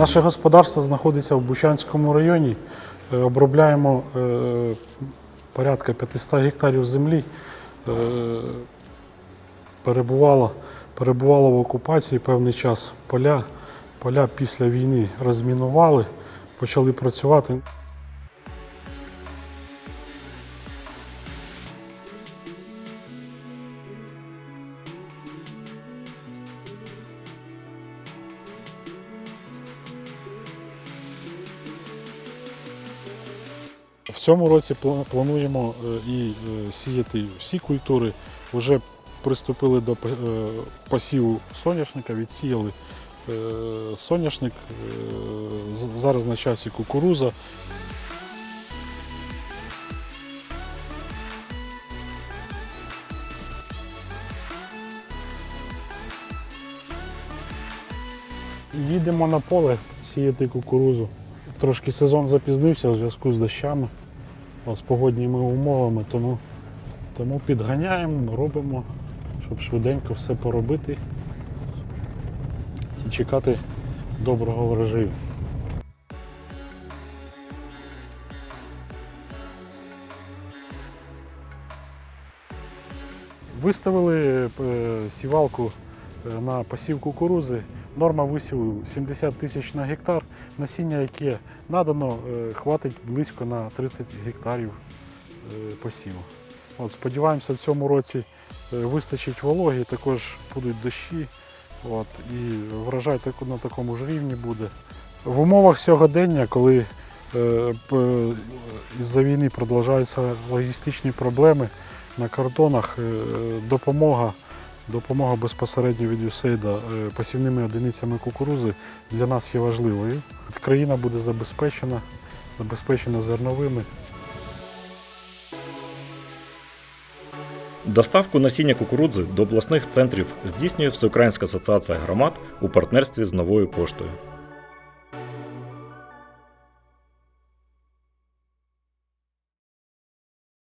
Наше господарство знаходиться в Бучанському районі. Е, Обробляємо е, порядка 500 гектарів землі. Е, Перебувало, перебувало в окупації певний час. Поля, поля після війни розмінували, почали працювати. В цьому році плануємо е, і е, сіяти всі культури. Вже приступили до е, посіву соняшника, відсіяли соняшник. Зараз на часі кукуруза. Їдемо на поле сіяти кукурузу. Трошки сезон запізнився у зв'язку з дощами, з погодніми умовами, тому, тому підганяємо, робимо, щоб швиденько все поробити і чекати доброго врожаю. Виставили е, сівалку е, на посів кукурузи. Норма висіву 70 тисяч на гектар. Насіння, яке надано, е, хватить близько на 30 гектарів е, посіву. От, сподіваємося, в цьому році е, вистачить вологи, також будуть дощі. От, і врожай на такому ж рівні буде. В умовах сьогодення, коли е, із-за війни продовжуються логістичні проблеми на кордонах, допомога, допомога безпосередньо від USAID е, посівними одиницями кукурузи для нас є важливою. Країна буде забезпечена, забезпечена зерновими. Доставку насіння кукурудзи до обласних центрів здійснює Всеукраїнська асоціація громад у партнерстві з новою поштою.